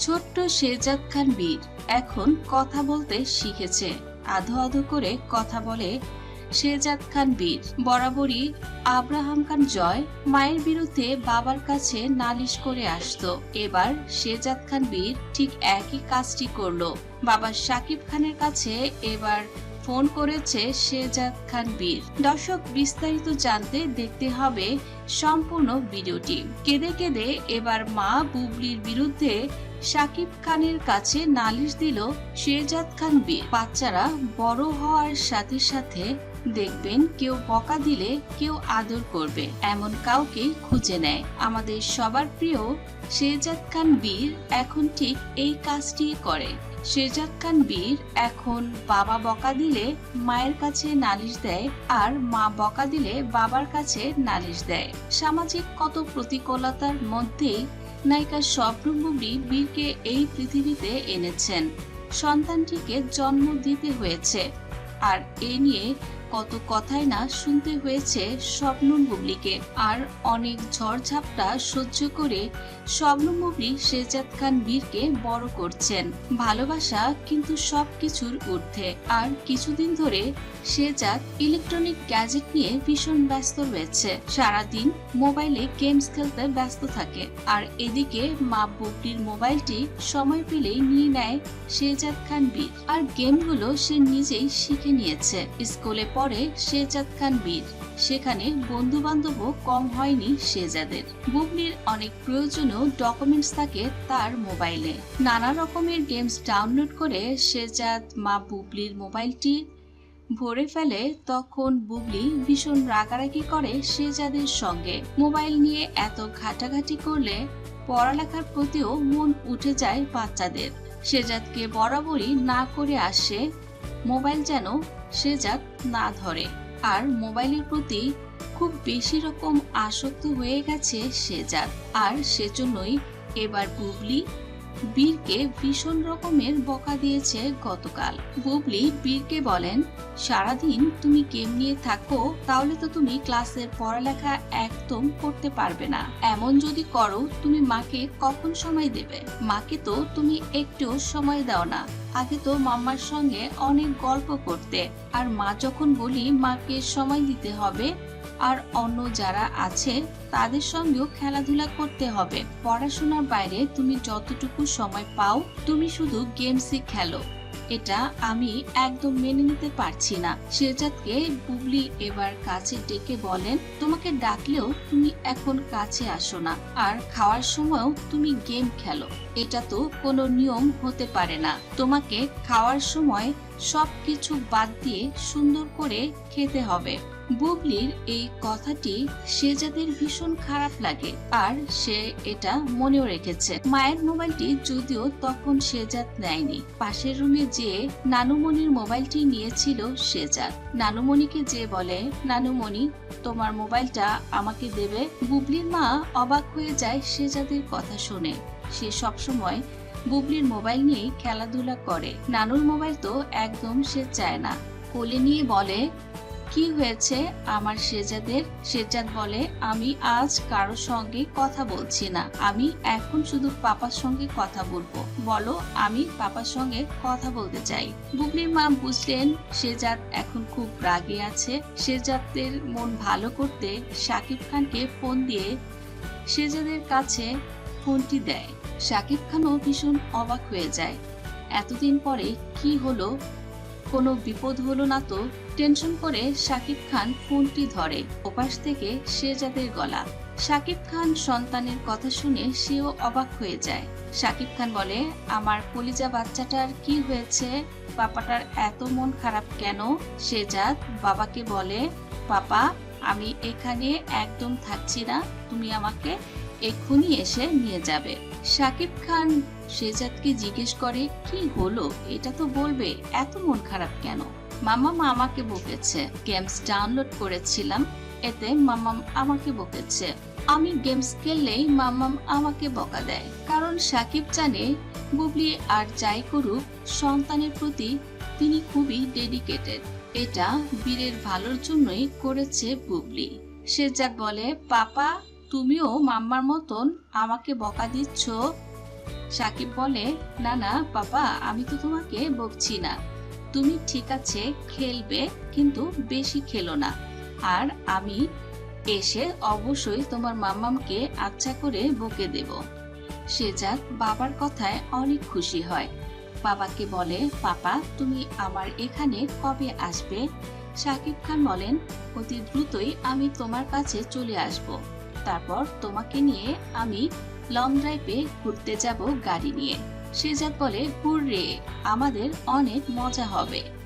ছোট্ট শেরজাদ খান বীর এখন কথা বলতে শিখেছে। আধো আধো করে কথা বলে শেরজাদ খান বীর। বরাবরই আব্রাহাম খান জয় মায়ের বিরুদ্ধে বাবার কাছে নালিশ করে আসত। এবার শেরজাদ খান বীর ঠিক একই কাজটি করল। বাবা সাকিব খানের কাছে এবার ফোন করেছে শেজাদ খান বীর। দর্শক বিস্তারিত জানতে দেখতে হবে সম্পূর্ণ ভিডিওটি। কেঁদে কেঁদে এবার মা বুবলির বিরুদ্ধে শাকিব খানের কাছে নালিশ দিল শেজাদ খান বীর। বাচ্চারা বড় হওয়ার সাথে সাথে দেখবেন কেউ বকা দিলে কেউ আদর করবে, এমন কাউকেই খুঁজে নেয়। আমাদের সবার প্রিয় শেরজাদ খান বীর এখন ঠিক এই কাজটি করে। শেরজাদ খান বীর এখন বাবা বকা দিলে মায়ের কাছে নালিশ দেয় আর মা বকা দিলে বাবার কাছে নালিশ দেয়। সামাজিক কত প্রতিকূলতার মধ্যেই নায়িকা স্বপ্ন বীরকে এই পৃথিবীতে এনেছেন। সন্তানটিকে জন্ম দিতে হয়েছে। আর এ নিয়ে কত কথাই না শুনতে হয়েছে স্বপ্ন বুবলিকে। আর অনেক ঝড়ঝাপটা সহ্য করে স্বপ্ন বুবলি শেজাদ খান বীরকে বড় করছেন। ভালোবাসা কিন্তু সব কিছুর ঊর্ধ্বে। আর কিছুদিন ধরে শেজাদ ইলেকট্রনিক গ্যাজেট নিয়ে ভীষণ ব্যস্ত রয়েছে। সারাদিন মোবাইলে গেমস খেলতে ব্যস্ত থাকে। আর এদিকে মা বুবলির মোবাইলটি সময় পেলেই নিয়ে নেয় শেজাদ খান বীর। আর গেমগুলো সে নিজেই শিখে নিয়েছে। স্কুলে পড়ে শেজাদ খান বীর। সেখানে বন্ধু বান্ধবও কম হয়নি শেজাদের বুবলির অনেক প্রয়োজনীয় ডকুমেন্টস থাকে তার মোবাইলে। নানা রকমের গেমস ডাউনলোড করে শেজাদ মা বুবলির মোবাইলটি ভরে ফেলে, তখন বুবলি ভীষণ রাগারাগি করে শেজাদের সঙ্গে। মোবাইল নিয়ে এত ঘাটাঘাটি করলে পড়ালেখার প্রতিও মন উঠে যায় বাচ্চাদের। শেজাদকে বরাবরই না করে আসে মোবাইল যেন সে যাক না ধরে। আর মোবাইলের প্রতি খুব বেশি রকম আসক্ত হয়ে গেছে সে যাক। আর সেজন্যই এবার বুবলি বীরকে ভীষণ রকমের বকা দিয়েছে গতকাল। বুবলি বীরকে বলেন, সারাদিন তুমি গেম নিয়ে থাকো, তাহলে তো তুমি ক্লাসের পড়ালেখা একদম করতে পারবে না। এমন যদি করো, তুমি মাকে কখন সময় দেবে? মাকে তো তুমি একটুও সময় দাও না। আগে তো মাম্মার সঙ্গে অনেক গল্প করতে। আর মা যখন বলি, মাকে সময় দিতে হবে আর অন্য যারা আছে, তাদের সঙ্গেও খেলাধুলা করতে হবে। পড়াশোনার বাইরে তুমি যতটুকু সময় পাও, তুমি শুধু গেমসই খেলো। এটা আমি একদম মেনে নিতে পারছি না। শেজাদকে বুবলি এবার কাছে ডেকে বলেন, তোমাকে ডাকলেও তুমি এখন কাছে আসো না। আর খাওয়ার সময়ও তুমি গেম খেলো। এটা তো কোনো নিয়ম হতে পারে না। তোমাকে খাওয়ার সময় সব কিছু বাদ দিয়ে সুন্দর করে খেতে হবে। বুবলির এই কথাটি শেজাদের ভীষণ খারাপ লাগে, আর সে এটা মনেও রেখেছে। মায়ের মোবাইলটি যদিও তখন শেজাদ নেয়নি। পাশের রুমে যে নানুমণির মোবাইলটি নিয়েছিল শেজাদ নানুমণিকে যে বলে, নানুমণি, তোমার মোবাইলটা আমাকে দেবে? বুবলির মা অবাক হয়ে যায় শেজাদের কথা শুনে। সে সবসময় বুবলির মোবাইল নিয়ে খেলাধুলা করে। নানুর মোবাইল তো একদম সে চায় না। কোলে নিয়ে বলে কি হয়েছে আমার শেজাদের শেজাদ বলে, আমি আজ কারও সঙ্গে কথা বলছি না। আমি এখন শুধু পাপার সঙ্গে কথা বলব। বলো, আমি পাপার সঙ্গে কথা বলতে চাই। বুবলির মা বুঝলেন শেজাদ এখন খুব রাগে আছে। শেজাদের মন ভালো করতে শাকিব খানকে ফোন দিয়ে শেজাদের কাছে ফোনটি দেয়। শাকিব খানও ভীষণ অবাক হয়ে যায়। এতদিন পরে কি হলো? কোনো বিপদ হলো না তো? টেনশন করে শাকিব খান ফোনটি ধরে। ওপাশ থেকে শেজাদের গলা। শাকিব খান সন্তানের কথা শুনে সেও অবাক হয়ে যায়। শাকিব খান বলে, আমার কলিজা বাচ্চাটার কি হয়েছে? পাপাটার এত মন খারাপ কেন? শেজাদ বাবাকে বলে পাপা আমি এখানে একদম থাকছি না। তুমি আমাকে এক্ষুনি এসে নিয়ে যাবে। শাকিব খান শেজাদকে জিজ্ঞেস করে, কি হলো? এটা তো বলবে, এত মন খারাপ কেন? মামা আমাকে বকেছে। গেমস ডাউনলোড করেছিলাম, এতে মামাম আমাকে বকেছে। আমি গেমস খেললেই মামাম আমাকে বকা দেয়। কারণ সাকিব জানে, বুবলি আর যাই করুক, সন্তানের প্রতি তিনি খুবই ডেডিকেটেড এটা বীরের ভালোর জন্যই করেছে বুবলি। শেজাদ বলে, পাপা, তুমিও মাম্মার মতন আমাকে বকা দিচ্ছ? সাকিব বলে, না না, পাপা, আমি তো তোমাকে বকছি না। তুমি ঠিক আছে, খেলবে, কিন্তু বেশি খেলো না। আর আমি এসে অবশ্যই তোমার মাম্মামকে আচ্ছা করে বকে দেব। সেজাদ বাবার কথায় অনেক খুশি হয়। বাবাকে বলে, পাপা, তুমি আমার এখানে কবে আসবে? শাকিব খান বলেন, অতি দ্রুতই আমি তোমার কাছে চলে আসব। তারপর তোমাকে নিয়ে আমি লং ড্রাইভে ঘুরতে যাব গাড়ি নিয়ে। সেজাদ বলে হুররে আমাদের অনেক মজা হবে।